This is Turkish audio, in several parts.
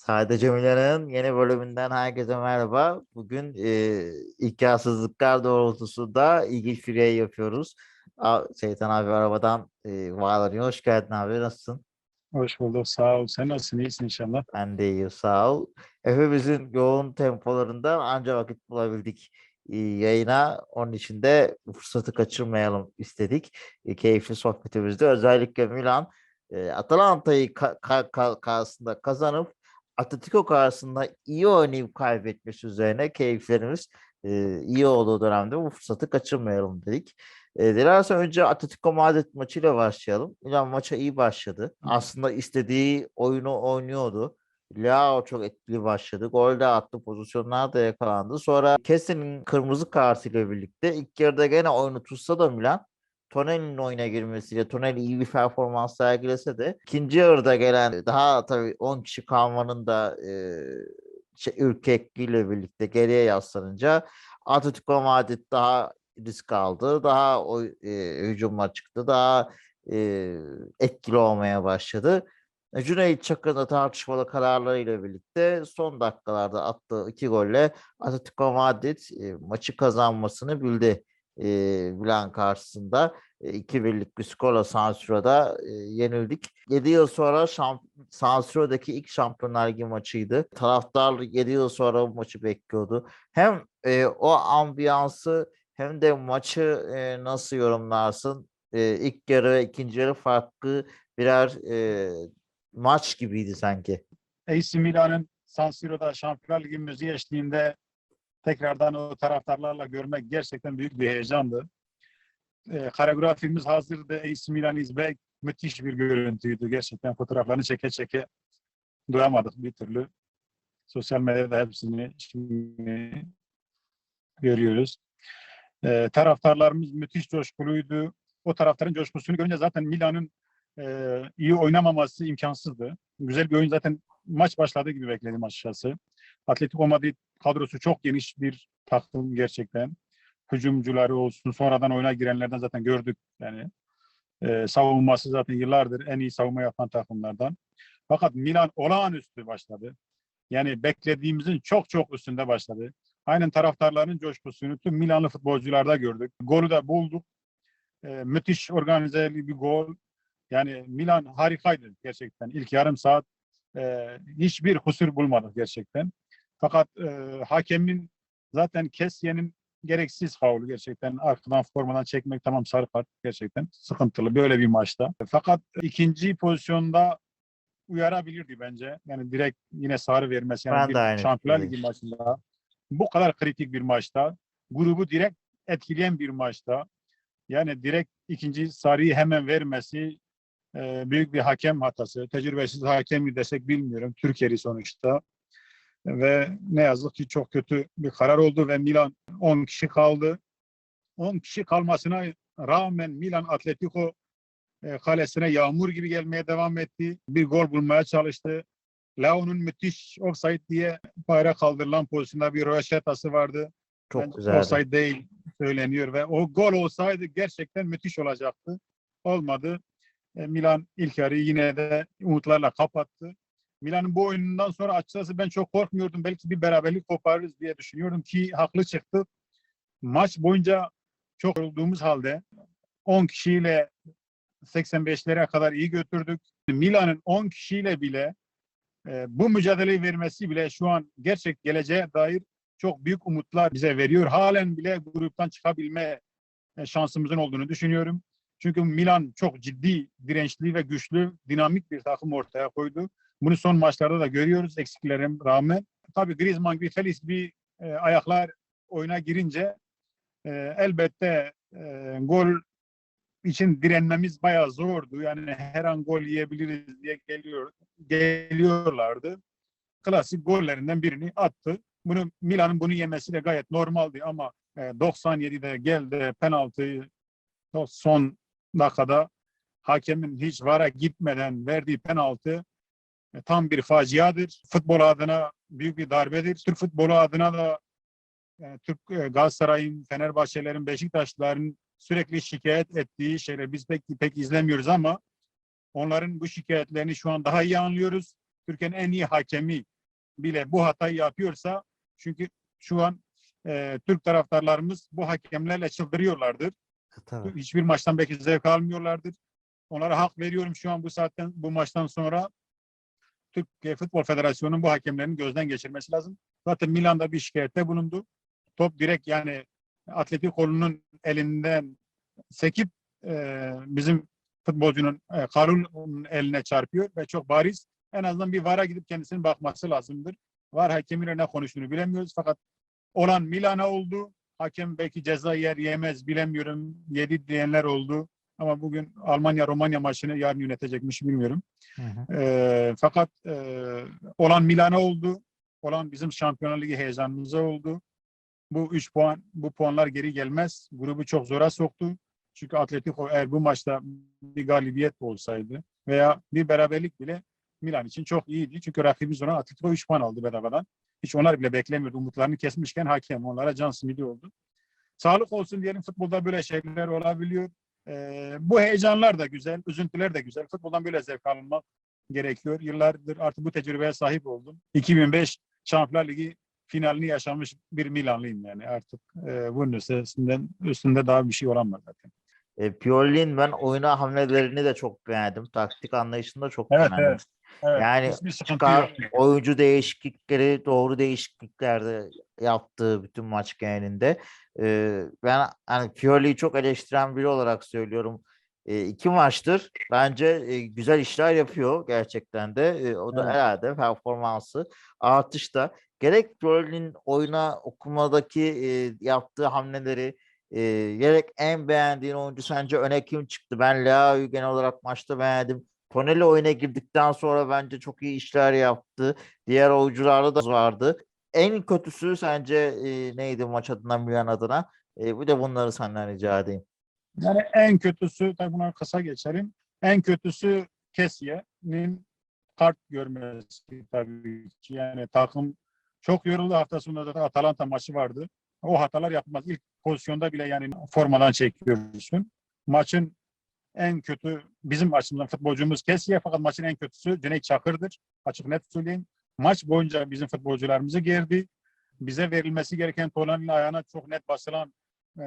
Sadece Milan'ın yeni bölümünden herkese merhaba. Bugün e, imkansızlıklar doğrultusunda ilginç bir yayın yapıyoruz. A, Şeytan abi arabadan e, bağlanıyor. Hoş geldin abi. Nasılsın? Hoş bulduk. Sağ ol. Sen nasılsın? İyisin inşallah. Ben de iyiyim. Sağ ol. Hepimizin yoğun tempolarında ancak vakit bulabildik e, yayına. Onun için de fırsatı kaçırmayalım istedik. E, keyifli sohbetimizde özellikle Milan e, Atalanta'yı ka- ka- karşısında kazanıp Atletico karşısında iyi oynayıp kaybetmesi üzerine keyiflerimiz e, iyi olduğu dönemde bu fırsatı kaçırmayalım dedik. E, dilersen önce Atletico Madrid maçıyla başlayalım. Milan maça iyi başladı. Aslında istediği oyunu oynuyordu. Leao çok etkili başladı. Gol de attı. Pozisyonlar da yakalandı. Sonra Kessin'in kırmızı kartıyla birlikte ilk yarıda gene oyunu tutsa da Milan Tonelli'nin oyuna girmesiyle Tonelli iyi bir performans sergilese de ikinci yarıda gelen daha tabii 10 kişi kalmanın da e, şey, ürkekliğiyle birlikte geriye yaslanınca Atletico Madrid daha risk aldı. Daha o e, hücumlar çıktı. Daha e, etkili olmaya başladı. Cüneyt Çakır'ın da tartışmalı kararlarıyla birlikte son dakikalarda attığı iki golle Atletico Madrid e, maçı kazanmasını bildi e, Milan karşısında. E, 2-1'lik bir skorla San Siro'da e, yenildik. 7 yıl sonra şamp San Siro'daki ilk Şampiyonlar Ligi maçıydı. Taraftar 7 yıl sonra bu maçı bekliyordu. Hem e, o ambiyansı hem de maçı e, nasıl yorumlarsın? E, ilk yarı ve ikinci yarı farklı birer e, maç gibiydi sanki. AC Milan'ın San Siro'da Şampiyonlar Ligi müziği eşliğinde tekrardan o taraftarlarla görmek gerçekten büyük bir heyecandı. Ee, koreografimiz hazırdı. AC Milan izlemek müthiş bir görüntüydü. Gerçekten fotoğraflarını çeke çeke doyamadık bir türlü. Sosyal medyada hepsini şimdi görüyoruz. Ee, taraftarlarımız müthiş coşkuluydu. O taraftarın coşkusunu görünce zaten Milan'ın e, iyi oynamaması imkansızdı. Güzel bir oyun zaten maç başladığı gibi bekledim açıkçası. Atletico Madrid kadrosu çok geniş bir takım gerçekten. Hücumcuları olsun, sonradan oyuna girenlerden zaten gördük. Yani e, savunması zaten yıllardır en iyi savunma yapan takımlardan. Fakat Milan olağanüstü başladı. Yani beklediğimizin çok çok üstünde başladı. Aynen taraftarların coşkusunu tüm Milanlı futbolcularda gördük. Golü de bulduk. E, müthiş organizeli bir gol. Yani Milan harikaydı gerçekten. İlk yarım saat e, hiçbir kusur bulmadık gerçekten. Fakat e, hakemin zaten Kesye'nin gereksiz faulü gerçekten arkadan formadan çekmek tamam sarı kart gerçekten sıkıntılı böyle bir maçta. Fakat ikinci pozisyonda uyarabilirdi bence. Yani direkt yine sarı vermesi. Yani Ben bir de aynı Şampiyonlar Ligi maçında bu kadar kritik bir maçta grubu direkt etkileyen bir maçta yani direkt ikinci sarıyı hemen vermesi e, büyük bir hakem hatası. Tecrübesiz hakem mi desek bilmiyorum. Türkiye'li sonuçta. Ve ne yazık ki çok kötü bir karar oldu ve Milan 10 kişi kaldı. 10 kişi kalmasına rağmen Milan Atletico e, kalesine yağmur gibi gelmeye devam etti. Bir gol bulmaya çalıştı. Leo'nun müthiş offside diye bayrak kaldırılan pozisyonda bir röveşatası vardı. Çok Bence güzeldi. Offside değil söyleniyor ve o gol olsaydı gerçekten müthiş olacaktı. Olmadı. E, Milan ilk yarıyı yine de umutlarla kapattı. Milan'ın bu oyunundan sonra açıkçası ben çok korkmuyordum. Belki bir beraberlik koparırız diye düşünüyordum ki haklı çıktı. Maç boyunca çok yorulduğumuz halde 10 kişiyle 85'lere kadar iyi götürdük. Milan'ın 10 kişiyle bile e, bu mücadeleyi vermesi bile şu an gerçek geleceğe dair çok büyük umutlar bize veriyor. Halen bile gruptan çıkabilme e, şansımızın olduğunu düşünüyorum. Çünkü Milan çok ciddi, dirençli ve güçlü, dinamik bir takım ortaya koydu. Bunu son maçlarda da görüyoruz eksikliklere rağmen. Tabii Griezmann gibi Felix bir e, ayaklar oyuna girince e, elbette e, gol için direnmemiz bayağı zordu. Yani her an gol yiyebiliriz diye geliyor, geliyorlardı. Klasik gollerinden birini attı. Bunu Milan'ın bunu yemesi de gayet normaldi ama e, 97'de geldi penaltıyı son dakikada hakemin hiç vara gitmeden verdiği penaltı tam bir faciadır. Futbol adına büyük bir darbedir. Türk futbolu adına da e, Türk e, Galatasaray'ın, Fenerbahçelerin, Beşiktaşların sürekli şikayet ettiği şeyler biz pek pek izlemiyoruz ama onların bu şikayetlerini şu an daha iyi anlıyoruz. Türkiye'nin en iyi hakemi bile bu hatayı yapıyorsa çünkü şu an e, Türk taraftarlarımız bu hakemlerle çıldırıyorlardır. Tabii. Hiçbir maçtan belki zevk almıyorlardır. Onlara hak veriyorum şu an bu saatten bu maçtan sonra Türkiye Futbol Federasyonu'nun bu hakemlerin gözden geçirmesi lazım. Zaten Milan'da bir şikayette bulundu. Top direkt yani Atletico'nun elinden sekip e, bizim futbolcunun e, Karul'un eline çarpıyor ve çok bariz. En azından bir VAR'a gidip kendisinin bakması lazımdır. VAR hakemiyle ne konuştuğunu bilemiyoruz fakat olan Milan'a oldu. Hakem belki ceza yer yemez bilemiyorum. Yedi diyenler oldu. Ama bugün Almanya-Romanya maçını yarın yönetecekmiş bilmiyorum. Hı hı. Ee, fakat e, olan Milan'a oldu. Olan bizim Şampiyonlar Ligi heyecanımıza oldu. Bu üç puan, bu puanlar geri gelmez. Grubu çok zora soktu. Çünkü Atletico eğer bu maçta bir galibiyet olsaydı veya bir beraberlik bile Milan için çok iyiydi. Çünkü rakibimiz ona Atletico 3 puan aldı bedavadan. Hiç onlar bile beklemiyordu. Umutlarını kesmişken hakem onlara can simidi oldu. Sağlık olsun diyelim futbolda böyle şeyler olabiliyor. Ee, bu heyecanlar da güzel, üzüntüler de güzel. Futboldan böyle zevk alınmak gerekiyor. Yıllardır artık bu tecrübeye sahip oldum. 2005 Şampiyonlar Ligi finalini yaşamış bir Milanlıyım yani artık e, bunun üstünden üstünde daha bir şey olamaz zaten. E, Pioli'nin ben oyuna hamlelerini de çok beğendim. Taktik anlayışını da çok Evet, beğendim. evet. Evet, Yani çıkar oyuncu değişiklikleri doğru değişikliklerde yaptığı bütün maç genelinde. Ee, ben hani Pioli'yi çok eleştiren biri olarak söylüyorum. Ee, iki maçtır bence e, güzel işler yapıyor gerçekten de. Ee, o da Evet. herhalde performansı artışta. Gerek Pioli'nin oyuna okumadaki e, yaptığı hamleleri e, gerek en beğendiğin oyuncu sence öne kim çıktı? Ben Leao'yu genel olarak maçta beğendim. Tonelli oyuna girdikten sonra bence çok iyi işler yaptı. Diğer oyuncularda da vardı. En kötüsü sence e, neydi maç adına Milan adına? E, bir de bunları senden rica edeyim. Yani en kötüsü, tabii buna kısa geçelim. En kötüsü Kessiye'nin kart görmesi tabii ki. Yani takım çok yoruldu. Hafta sonunda da Atalanta maçı vardı. O hatalar yapmaz. İlk pozisyonda bile yani formadan çekiyorsun. Maçın en kötü bizim açımızdan futbolcumuz Kessiye fakat maçın en kötüsü Cüneyt Çakır'dır. Açık net söyleyeyim. Maç boyunca bizim futbolcularımızı gerdi. Bize verilmesi gereken Tonali'nin ayağına çok net basılan e,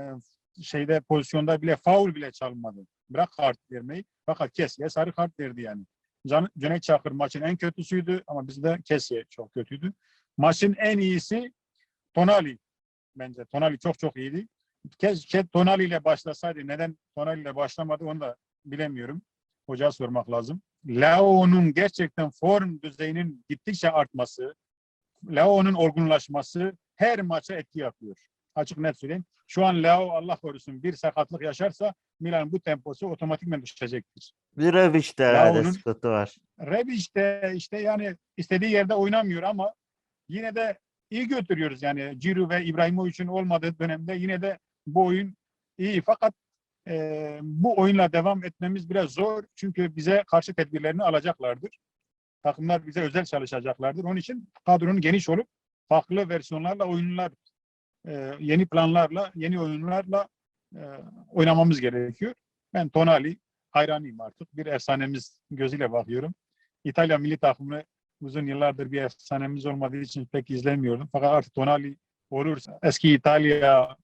şeyde pozisyonda bile faul bile çalmadı. Bırak kart vermeyi. Fakat Kessiye sarı kart verdi yani. Can, Cüneyt Çakır maçın en kötüsüydü ama bizde Kessiye çok kötüydü. Maçın en iyisi Tonali bence. Tonali çok çok iyiydi. Keşke Tonali ile başlasaydı. Neden Tonali ile başlamadı onu da bilemiyorum. Hocaya sormak lazım. Leao'nun gerçekten form düzeyinin gittikçe artması, Leao'nun olgunlaşması her maça etki yapıyor. Açık net söyleyeyim. Şu an Leao Allah korusun bir sakatlık yaşarsa Milan bu temposu otomatikman düşecektir. Bir Revic'te herhalde sıkıntı var. Rebic de işte yani istediği yerde oynamıyor ama yine de iyi götürüyoruz yani Ciro ve İbrahimovic'in olmadığı dönemde yine de bu oyun iyi fakat e, bu oyunla devam etmemiz biraz zor çünkü bize karşı tedbirlerini alacaklardır. Takımlar bize özel çalışacaklardır. Onun için kadronun geniş olup farklı versiyonlarla oyunlar e, yeni planlarla, yeni oyunlarla e, oynamamız gerekiyor. Ben Tonali hayranıyım artık. Bir efsanemiz gözüyle bakıyorum. İtalya milli takımını uzun yıllardır bir efsanemiz olmadığı için pek izlemiyordum. Fakat artık Tonali olursa eski İtalya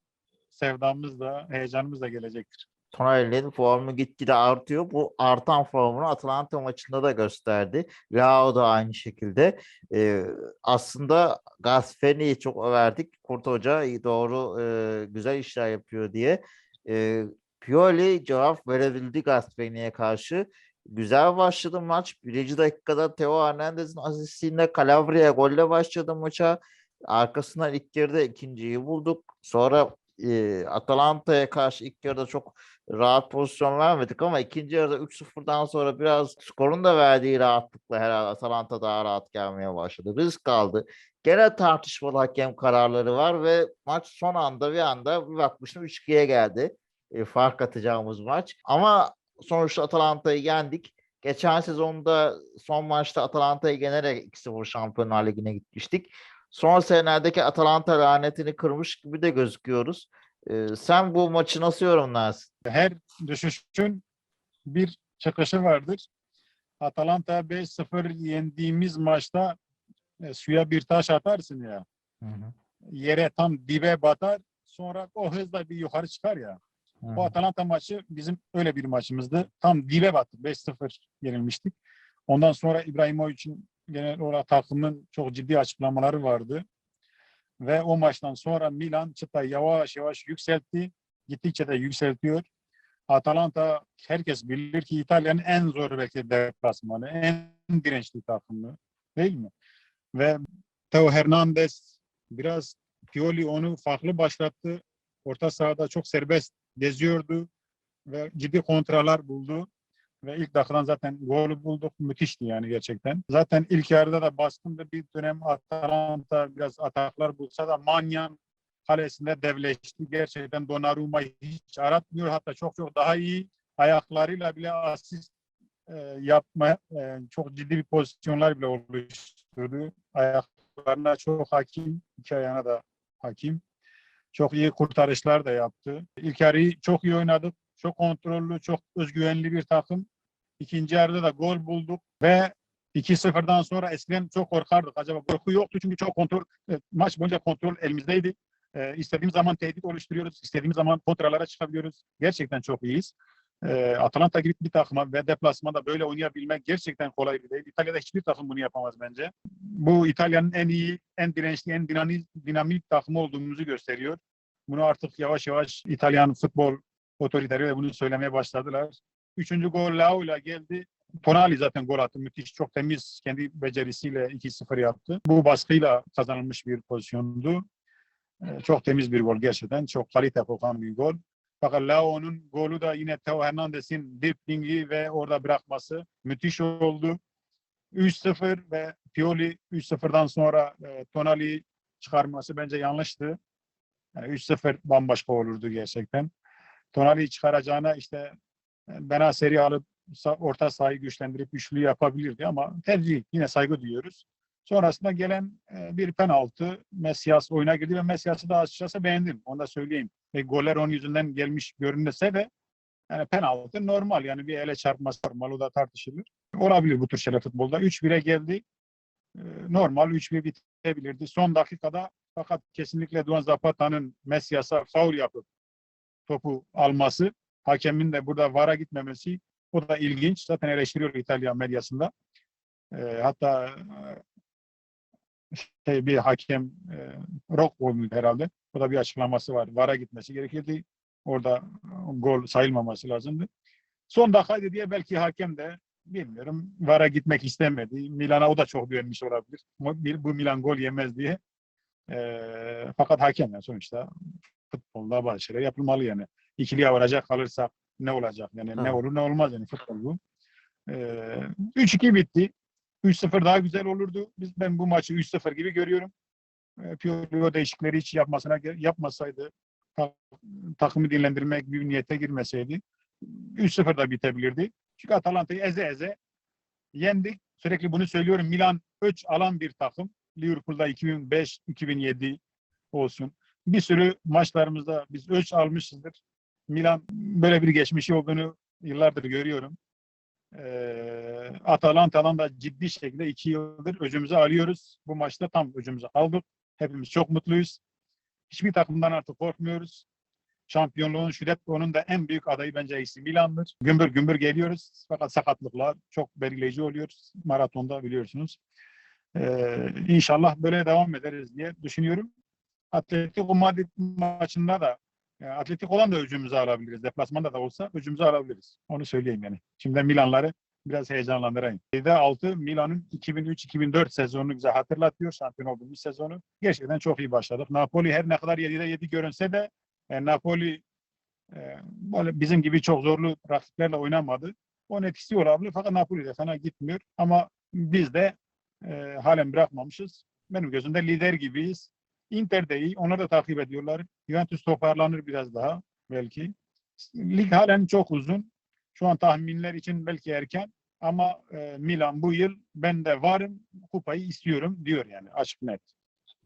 sevdamız da heyecanımız da gelecektir. Tonali'nin formu gitgide artıyor. Bu artan formunu Atalanta maçında da gösterdi. Leao da aynı şekilde. Ee, aslında Gasperini'yi çok överdik. Kurt Hoca doğru e, güzel işler yapıyor diye. Ee, Pioli cevap verebildi Gasperini'ye karşı. Güzel başladı maç. Birinci dakikada Theo Hernandez'in asistiyle Calabria golle başladı maça. Arkasından ilk yarıda ikinciyi bulduk. Sonra e, Atalanta'ya karşı ilk yarıda çok rahat pozisyon vermedik ama ikinci yarıda 3-0'dan sonra biraz skorun da verdiği rahatlıkla herhalde Atalanta daha rahat gelmeye başladı. Risk aldı. Gene tartışmalı hakem kararları var ve maç son anda bir anda bir bakmıştım 3-2'ye geldi. E, fark atacağımız maç. Ama sonuçta Atalanta'yı yendik. Geçen sezonda son maçta Atalanta'yı yenerek 2-0 Şampiyonlar Ligi'ne gitmiştik. Son senelerdeki Atalanta lanetini kırmış gibi de gözüküyoruz. Ee, sen bu maçı nasıl yorumlarsın? Her düşüşün bir çıkışı vardır. Atalanta 5-0 yendiğimiz maçta e, suya bir taş atarsın ya. Hı hı. Yere tam dibe batar. Sonra o hızla bir yukarı çıkar ya. Hı hı. Atalanta maçı bizim öyle bir maçımızdı. Tam dibe battık. 5-0 yenilmiştik. Ondan sonra İbrahimovic'in genel olarak takımın çok ciddi açıklamaları vardı. Ve o maçtan sonra Milan çıtayı yavaş yavaş yükseltti. Gittikçe de yükseltiyor. Atalanta herkes bilir ki İtalya'nın en zor belki deplasmanı, en dirençli takımı değil mi? Ve Theo Hernandez biraz Pioli onu farklı başlattı. Orta sahada çok serbest geziyordu ve ciddi kontralar buldu. Ve ilk dakikadan zaten golü bulduk. Müthişti yani gerçekten. Zaten ilk yarıda da baskında bir dönem Atalanta biraz ataklar bulsa da Manyan kalesinde devleşti. Gerçekten Donnarumma'yı hiç aratmıyor. Hatta çok çok daha iyi ayaklarıyla bile asist e, yapma e, çok ciddi bir pozisyonlar bile oluşturdu. Ayaklarına çok hakim, iki ayağına da hakim. Çok iyi kurtarışlar da yaptı. İlk yarıyı çok iyi oynadık. Çok kontrollü, çok özgüvenli bir takım. İkinci yarıda da gol bulduk ve 2-0'dan sonra eskiden çok korkardık. Acaba korku yoktu çünkü çok kontrol, e, maç boyunca kontrol elimizdeydi. E, istediğimiz zaman tehdit oluşturuyoruz. istediğimiz zaman kontralara çıkabiliyoruz. Gerçekten çok iyiyiz. E, Atalanta gibi bir takıma ve deplasmanda böyle oynayabilmek gerçekten kolay bir değil. İtalya'da hiçbir takım bunu yapamaz bence. Bu İtalya'nın en iyi, en dirençli, en dinamik, dinamik takımı olduğumuzu gösteriyor. Bunu artık yavaş yavaş İtalyan futbol otoriteleri de bunu söylemeye başladılar. Üçüncü gol Lao ile geldi. Tonali zaten gol attı. Müthiş, çok temiz kendi becerisiyle 2-0 yaptı. Bu baskıyla kazanılmış bir pozisyondu. Ee, Çok temiz bir gol gerçekten. Çok kalite kokan bir gol. Fakat Lao'nun golü de yine Theo Hernandez'in driplingi ve orada bırakması müthiş oldu. 3-0 ve Pioli 3-0'dan sonra e, Tonali'yi çıkarması bence yanlıştı. Yani 3-0 bambaşka olurdu gerçekten. Tonali'yi çıkaracağına işte e, Benaseri alıp orta sahayı güçlendirip üçlü yapabilirdi ama tercih yine saygı duyuyoruz. Sonrasında gelen e, bir penaltı Mesias oyuna girdi ve Mesias'ı da açıkçası beğendim. Onu da söyleyeyim. Ve goller onun yüzünden gelmiş görünse de yani penaltı normal. Yani bir ele çarpması normal. O da tartışılır. Olabilir bu tür şeyler futbolda. 3-1'e geldi. E, Normal 3-1 bitebilirdi. Son dakikada fakat kesinlikle Duan Zapata'nın Mesias'a faul yapıp topu alması, hakemin de burada VAR'a gitmemesi o da ilginç. Zaten eleştiriyor İtalya medyasında. E, hatta şey, bir hakem e, Rock muydu herhalde. O da bir açıklaması var. VAR'a gitmesi gerekirdi. Orada e, gol sayılmaması lazımdı. Son dakikaydı diye belki hakem de bilmiyorum VAR'a gitmek istemedi. Milan'a o da çok güvenmiş olabilir. Bu Milan gol yemez diye. E, fakat hakem yani sonuçta futbolda bazı şeyler yapılmalı yani. İkiliye varacak kalırsak ne olacak? Yani ne Tabii. olur ne olmaz yani futbol bu. Ee, 3-2 bitti. 3-0 daha güzel olurdu. Biz ben bu maçı 3-0 gibi görüyorum. Ee, Pioli o değişikleri hiç yapmasına yapmasaydı ta- takımı dinlendirmek bir niyete girmeseydi 3-0 da bitebilirdi. Çünkü Atalanta'yı eze eze yendik. Sürekli bunu söylüyorum. Milan öç alan bir takım. Liverpool'da 2005, 2007 olsun. Bir sürü maçlarımızda biz ölç almışızdır. Milan böyle bir geçmişi olduğunu yıllardır görüyorum. Ee, Atalanta'dan da ciddi şekilde iki yıldır öcümüzü alıyoruz. Bu maçta tam öcümüzü aldık. Hepimiz çok mutluyuz. Hiçbir takımdan artık korkmuyoruz. Şampiyonluğun, Scudetto'nun da en büyük adayı bence AC Milan'dır. Gümbür gümbür geliyoruz. Fakat sakatlıklar çok belirleyici oluyor. Maratonda biliyorsunuz. Ee, inşallah böyle devam ederiz diye düşünüyorum. Atletico Madrid maçında da yani Atletik olan da öcümüzü alabiliriz. Deplasmanda da olsa öcümüzü alabiliriz. Onu söyleyeyim yani. Şimdi Milanları biraz heyecanlandırayım. 7'de 6 Milan'ın 2003-2004 sezonunu bize hatırlatıyor. Şampiyon olduğumuz sezonu. Gerçekten çok iyi başladık. Napoli her ne kadar 7'de 7 görünse de e, Napoli e, böyle bizim gibi çok zorlu rakiplerle oynamadı. Onun etkisi olabilir. Fakat Napoli de fena gitmiyor. Ama biz de e, halen bırakmamışız. Benim gözümde lider gibiyiz. Inter de iyi. Onlar da takip ediyorlar. Juventus toparlanır biraz daha belki. Lig halen çok uzun. Şu an tahminler için belki erken. Ama e, Milan bu yıl ben de varım. Kupayı istiyorum diyor yani açık net.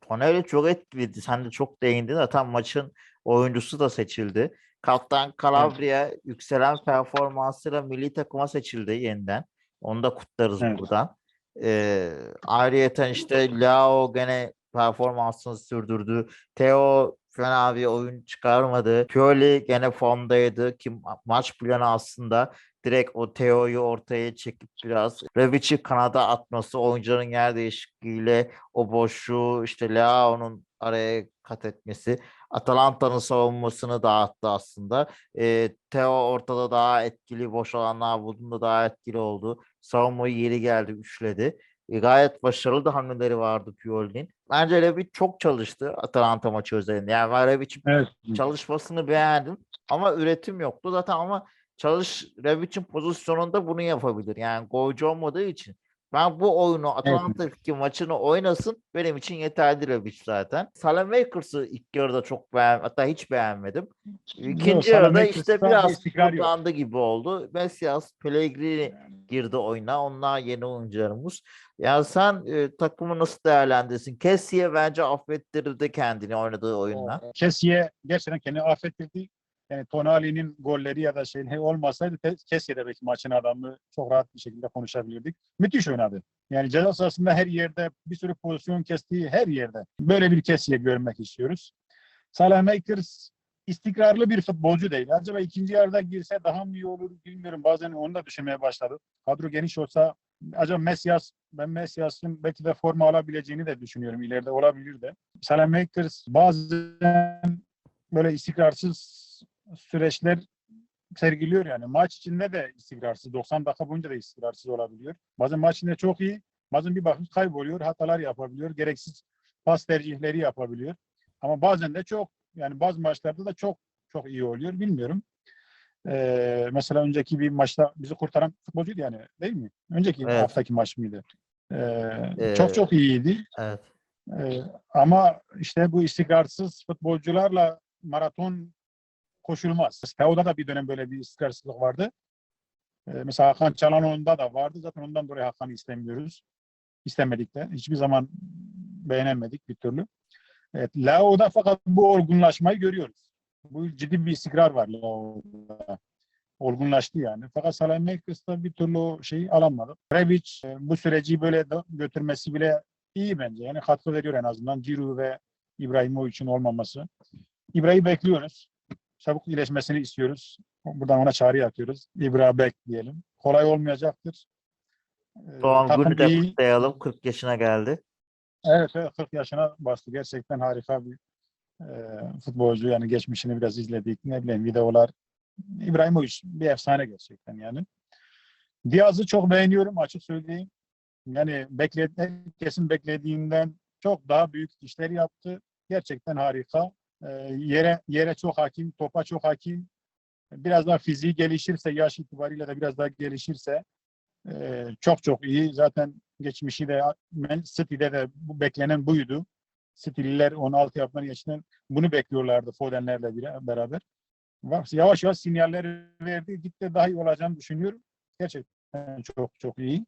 Tonali çok etkiliydi. Sen de çok değindin. Zaten maçın oyuncusu da seçildi. Kaptan Calabria yükselen performansıyla milli takıma seçildi yeniden. Onu da kutlarız Evet. buradan. Ee, ayrıyeten işte Lao gene performansını sürdürdü. Theo fena bir oyun çıkarmadı. Pioli gene formdaydı ki ma- maç planı aslında direkt o Theo'yu ortaya çekip biraz Revic'i kanada atması, oyuncuların yer değişikliğiyle o boşluğu işte Leao'nun araya kat etmesi, Atalanta'nın savunmasını dağıttı aslında. Ee, Theo ortada daha etkili, boş alanlar bulduğunda daha etkili oldu. Savunmayı yeri geldi, üçledi. E, gayet başarılı da hamleleri vardı Pioli'nin. Bence Rebic çok çalıştı Atalanta maçı özelinde. Yani Rebic'in Evet. çalışmasını beğendim ama üretim yoktu zaten ama çalış Rebic'in pozisyonunda bunu yapabilir. Yani golcü olmadığı için. Ben bu oyunu Atalanta'daki maçını oynasın benim için yeterli Rebic zaten. Salamakers'ı ilk yarıda çok beğen hatta hiç beğenmedim. İkinci yarıda Salamakers'ta işte bir biraz kullandı gibi oldu. Messias, Pellegrini girdi oyuna. Onlar yeni oyuncularımız. Ya sen e, takımı nasıl değerlendirsin? Kessiye bence affettirdi kendini oynadığı oyunla. Kesiye gerçekten kendini affettirdi. Yani Tonali'nin golleri ya da şey olmasaydı te- Kesiye de belki maçın adamı çok rahat bir şekilde konuşabilirdik. Müthiş oynadı. Yani ceza sahasında her yerde bir sürü pozisyon kestiği her yerde. Böyle bir Kesiye görmek istiyoruz. Salamakers istikrarlı bir futbolcu değil. Acaba ikinci yarıda girse daha mı iyi olur bilmiyorum. Bazen onu da düşünmeye başladık. Kadro geniş olsa acaba Messias, ben Messias'ın belki de forma alabileceğini de düşünüyorum. ileride olabilir de. Salamakers bazen böyle istikrarsız süreçler sergiliyor yani. Maç içinde de istikrarsız. 90 dakika boyunca da istikrarsız olabiliyor. Bazen maç içinde çok iyi. Bazen bir bakış kayboluyor. Hatalar yapabiliyor. Gereksiz pas tercihleri yapabiliyor. Ama bazen de çok yani bazı maçlarda da çok çok iyi oluyor. Bilmiyorum. Ee, mesela önceki bir maçta bizi kurtaran futbolcuydu yani değil mi? Önceki Evet. haftaki maç mıydı? Ee, Ee, çok çok iyiydi. Evet. Ee, ama işte bu istikrarsız futbolcularla maraton koşulmaz. Teo'da da bir dönem böyle bir istikrarsızlık vardı. Ee, mesela Hakan Çalhanoğlu'nda da vardı. Zaten ondan dolayı Hakan'ı istemiyoruz. İstemedik de. Hiçbir zaman beğenemedik bir türlü. Evet, Lao'da fakat bu olgunlaşmayı görüyoruz. Bu ciddi bir istikrar var Lao'da. Olgunlaştı yani. Fakat Salamakers'ta bir türlü o şeyi alamadı. Rebic e, bu süreci böyle götürmesi bile iyi bence. Yani katkı veriyor en azından Ciru ve İbrahimovic'in olmaması. İbrahim'i bekliyoruz. Çabuk iyileşmesini istiyoruz. Buradan ona çağrı yapıyoruz. İbra bek diyelim. Kolay olmayacaktır. Ee, Doğan takım Gül'ü de iyi. kutlayalım. 40 yaşına geldi. Evet, evet 40 yaşına bastı. Gerçekten harika bir e, futbolcu. Yani geçmişini biraz izledik. Ne bileyim videolar. İbrahimovic bir efsane gerçekten yani. Diaz'ı çok beğeniyorum açık söyleyeyim. Yani bekle, herkesin beklediğinden çok daha büyük işler yaptı. Gerçekten harika. E, yere yere çok hakim, topa çok hakim. Biraz daha fiziği gelişirse, yaş itibariyle de biraz daha gelişirse e, çok çok iyi. Zaten geçmişi de Man City'de de bu beklenen buydu. City'liler 16 yapmanın geçtiğinden bunu bekliyorlardı Foden'lerle beraber. Yavaş yavaş sinyaller verdi. Gitti daha iyi olacağını düşünüyorum. Gerçekten çok çok iyi.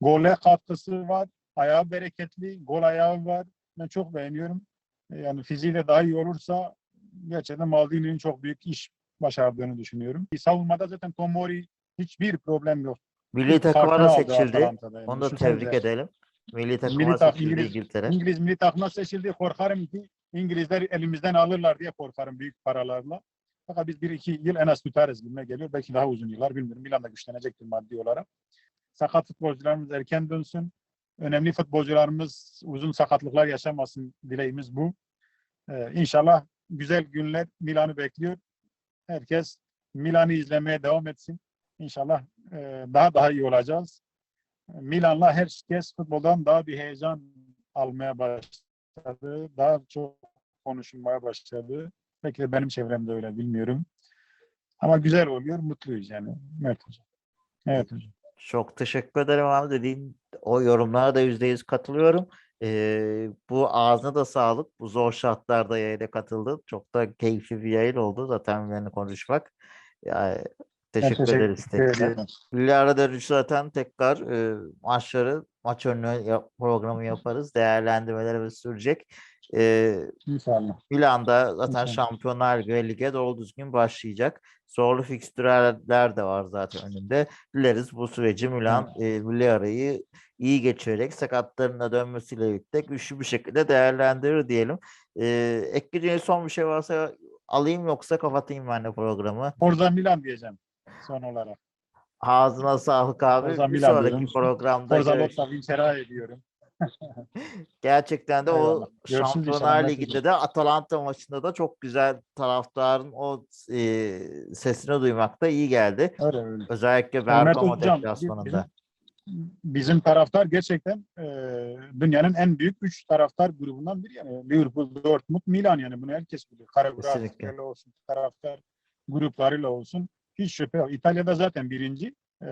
Gole katkısı var. Ayağı bereketli. Gol ayağı var. Ben çok beğeniyorum. E, Yani fiziği de daha iyi olursa gerçekten Maldini'nin çok büyük iş başardığını düşünüyorum. Savunmada zaten Tomori hiçbir problem yok. Milli takıma da seçildi. Onu da tebrik edelim. Milli takıma Milli tak- seçildi İngiliz- İngiltere. İngiliz milli takımına seçildi. Korkarım ki İngilizler elimizden alırlar diye korkarım büyük paralarla. Fakat biz bir iki yıl en az tutarız gibime geliyor. Belki daha uzun yıllar bilmiyorum. Milan da güçlenecektir maddi olarak. Sakat futbolcularımız erken dönsün. Önemli futbolcularımız uzun sakatlıklar yaşamasın dileğimiz bu. Ee, inşallah güzel günler Milan'ı bekliyor. Herkes Milan'ı izlemeye devam etsin. İnşallah daha daha iyi olacağız. Milan'la herkes futboldan daha bir heyecan almaya başladı. Daha çok konuşulmaya başladı. Belki de benim çevremde öyle bilmiyorum. Ama güzel oluyor, mutluyuz yani Mert Hocam. Evet hocam. Çok teşekkür ederim abi dediğin o yorumlara da yüzde yüz katılıyorum. Ee, bu ağzına da sağlık. Bu zor şartlarda yayına katıldın. Çok da keyifli bir yayın oldu zaten benimle konuşmak. Yani teşekkür, teşekkür ederiz tekrar. ediyorum. Milli ara dönüş zaten tekrar e, maçları maç önü yap- programı yaparız. Değerlendirmeleri ve sürecek. E, İnşallah. Milan'da zaten İnşallah. Şampiyonlar Ligi lige doğru düzgün başlayacak. Zorlu fikstürler de var zaten önünde. Dileriz bu süreci Milan e, milli arayı iyi geçirerek sakatlarının da dönmesiyle birlikte güçlü bir şekilde değerlendirir diyelim. E, ekleyeceğiniz son bir şey varsa alayım yoksa kapatayım ben de programı. Forza Milan diyeceğim son olarak. Ağzına sağlık abi. Forza bir sonraki diyorum. programda Forza görüş- Lotta Vincera ediyorum. Gerçekten de Eyvallah. o Görüşürüz Şampiyonlar. Ligi'nde de Atalanta maçında da çok güzel taraftarın o e, sesini duymak da iyi geldi. Öyle öyle. Özellikle Bergamo deplasmanında. bizim, bizim taraftar gerçekten e, dünyanın en büyük üç taraftar grubundan biri yani Liverpool, Dortmund, Milan yani bunu herkes biliyor. Koreografilerle olsun, taraftar gruplarıyla olsun hiç şüphe yok. İtalya'da zaten birinci e,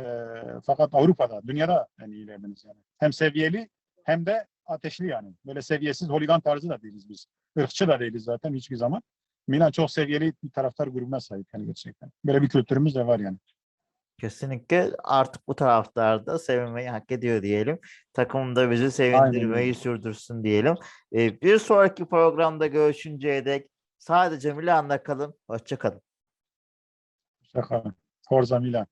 fakat Avrupa'da, dünyada en iyileriniz yani. Hem seviyeli hem de ateşli yani. Böyle seviyesiz holigan tarzı da değiliz biz. Irkçı da değiliz zaten hiçbir zaman. Milan çok seviyeli bir taraftar grubuna sahip yani gerçekten. Böyle bir kültürümüz de var yani. Kesinlikle artık bu taraftar da sevinmeyi hak ediyor diyelim. Takım da bizi sevindirmeyi öyle. sürdürsün diyelim. E, bir sonraki programda görüşünceye dek sadece Milan'da kalın. Hoşça kalın. Şaka. Forza Milan.